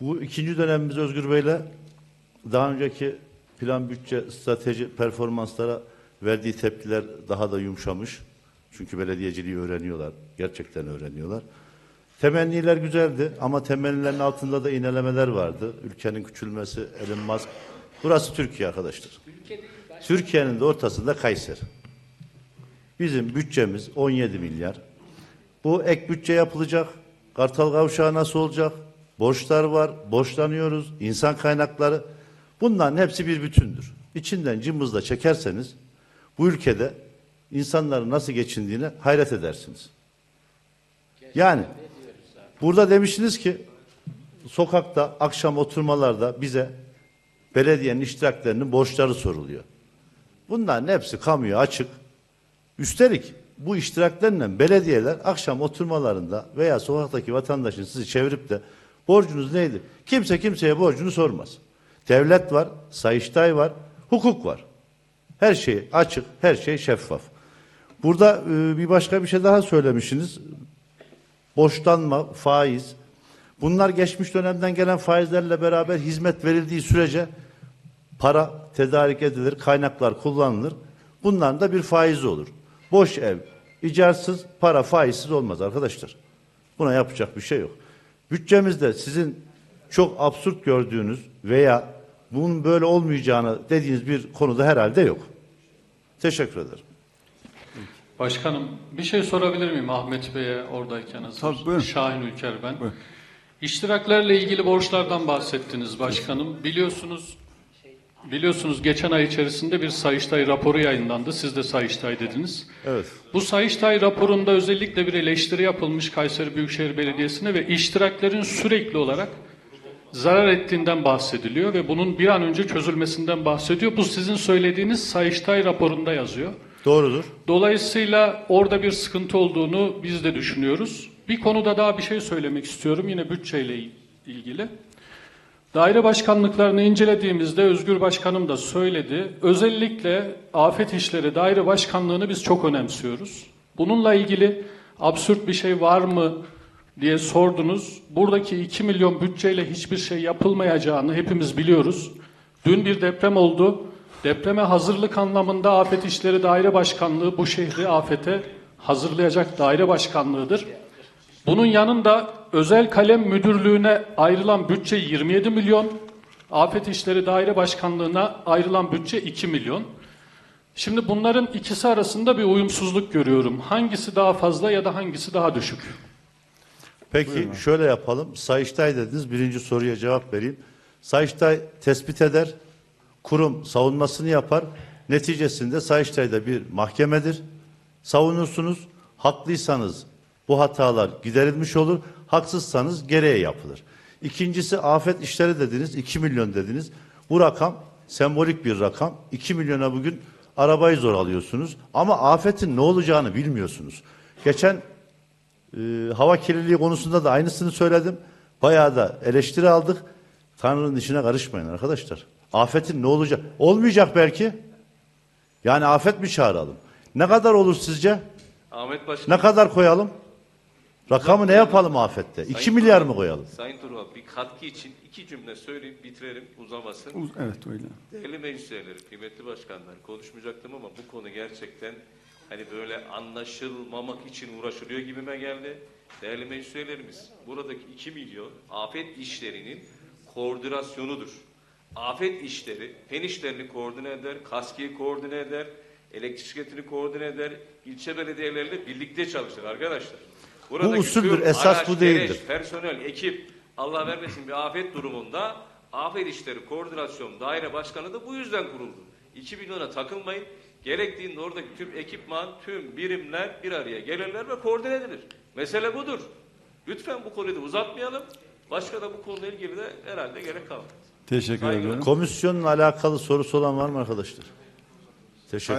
Bu ikinci dönemimiz Özgür Bey'le daha önceki plan bütçe strateji performanslara verdiği tepkiler daha da yumuşamış. Çünkü belediyeciliği öğreniyorlar. Gerçekten öğreniyorlar. Temenniler güzeldi ama temennilerin altında da inelemeler vardı. Ülkenin küçülmesi, Elon Musk. Burası Türkiye arkadaşlar. Türkiye'nin de ortasında Kayseri. Bizim bütçemiz 17 milyar. Bu ek bütçe yapılacak. Kartal Kavşağı nasıl olacak? Borçlar var, borçlanıyoruz, insan kaynakları. Bunların hepsi bir bütündür. İçinden cımbızla çekerseniz bu ülkede insanların nasıl geçindiğine hayret edersiniz. Yani burada demiştiniz ki sokakta akşam oturmalarda bize belediyenin iştiraklerinin borçları soruluyor. Bunların hepsi kamuya açık. Üstelik bu iştiraklerle belediyeler akşam oturmalarında veya sokaktaki vatandaşın sizi çevirip de borcunuz neydi? Kimse kimseye borcunu sormaz. Devlet var, Sayıştay var, hukuk var. Her şey açık, her şey şeffaf. Burada e, bir başka bir şey daha söylemişsiniz. Borçlanma, faiz. Bunlar geçmiş dönemden gelen faizlerle beraber hizmet verildiği sürece para tedarik edilir, kaynaklar kullanılır. Bunların da bir faizi olur. Boş ev, icarsız, para faizsiz olmaz arkadaşlar. Buna yapacak bir şey yok. Bütçemizde sizin çok absürt gördüğünüz veya bunun böyle olmayacağını dediğiniz bir konuda herhalde yok. Teşekkür ederim. Başkanım bir şey sorabilir miyim Ahmet Bey'e oradayken hazır? Tabii, buyurun. Şahin Ülker ben. Buyurun. İştiraklerle ilgili borçlardan bahsettiniz başkanım. Biliyorsunuz biliyorsunuz geçen ay içerisinde bir Sayıştay raporu yayınlandı. Siz de Sayıştay dediniz. Evet. Bu Sayıştay raporunda özellikle bir eleştiri yapılmış Kayseri Büyükşehir Belediyesi'ne ve iştiraklerin sürekli olarak zarar ettiğinden bahsediliyor ve bunun bir an önce çözülmesinden bahsediyor. Bu sizin söylediğiniz Sayıştay raporunda yazıyor. Doğrudur. Dolayısıyla orada bir sıkıntı olduğunu biz de düşünüyoruz. Bir konuda daha bir şey söylemek istiyorum yine bütçeyle il- ilgili. Daire başkanlıklarını incelediğimizde Özgür Başkanım da söyledi. Özellikle afet işleri daire başkanlığını biz çok önemsiyoruz. Bununla ilgili absürt bir şey var mı diye sordunuz. Buradaki 2 milyon bütçeyle hiçbir şey yapılmayacağını hepimiz biliyoruz. Dün bir deprem oldu. Depreme hazırlık anlamında Afet İşleri Daire Başkanlığı bu şehri afete hazırlayacak daire başkanlığıdır. Bunun yanında özel kalem müdürlüğüne ayrılan bütçe 27 milyon, Afet İşleri Daire Başkanlığı'na ayrılan bütçe 2 milyon. Şimdi bunların ikisi arasında bir uyumsuzluk görüyorum. Hangisi daha fazla ya da hangisi daha düşük? Peki şöyle yapalım. Sayıştay dediniz. Birinci soruya cevap vereyim. Sayıştay tespit eder. Kurum savunmasını yapar. Neticesinde Sayıştay'da bir mahkemedir. Savunursunuz. Haklıysanız bu hatalar giderilmiş olur. Haksızsanız gereği yapılır. İkincisi afet işleri dediniz. 2 milyon dediniz. Bu rakam sembolik bir rakam. 2 milyona bugün arabayı zor alıyorsunuz. Ama afetin ne olacağını bilmiyorsunuz. Geçen ee, hava kirliliği konusunda da aynısını söyledim. Bayağı da eleştiri aldık. Tanrı'nın işine karışmayın arkadaşlar. Afetin ne olacak? Olmayacak belki. Yani afet mi çağıralım? Ne kadar olur sizce? Ahmet Başkan. Ne kadar koyalım? Rakamı ne yapalım afette? 2 Sayın milyar mı koyalım? Sayın Turgay bir katkı için iki cümle söyleyip bitirelim uzamasın. Uz- Evet öyle. Değerli meclis üyeleri, kıymetli başkanlar konuşmayacaktım ama bu konu gerçekten hani böyle anlaşılmamak için uğraşılıyor gibime geldi. Değerli meclis üyelerimiz buradaki 2 milyon afet işlerinin koordinasyonudur. Afet işleri fen işlerini koordine eder, kaskiyi koordine eder, elektrik şirketini koordine eder, ilçe belediyeleriyle birlikte çalışır arkadaşlar. Buradaki usuldür, tüm esas araç, bu değildir. gereç, personel, ekip Allah vermesin bir afet durumunda afet işleri koordinasyon daire başkanı da bu yüzden kuruldu. 2 milyona takılmayın. Gerektiğinde oradaki tüm ekipman, tüm birimler bir araya gelirler ve koordine edilir. Mesele budur. Lütfen bu konuyu da uzatmayalım. Başka da bu konuyla ilgili de herhalde gerek kalmaz. Teşekkür Saygılar. ederim. Komisyonla alakalı sorusu olan var mı arkadaşlar? Teşekkür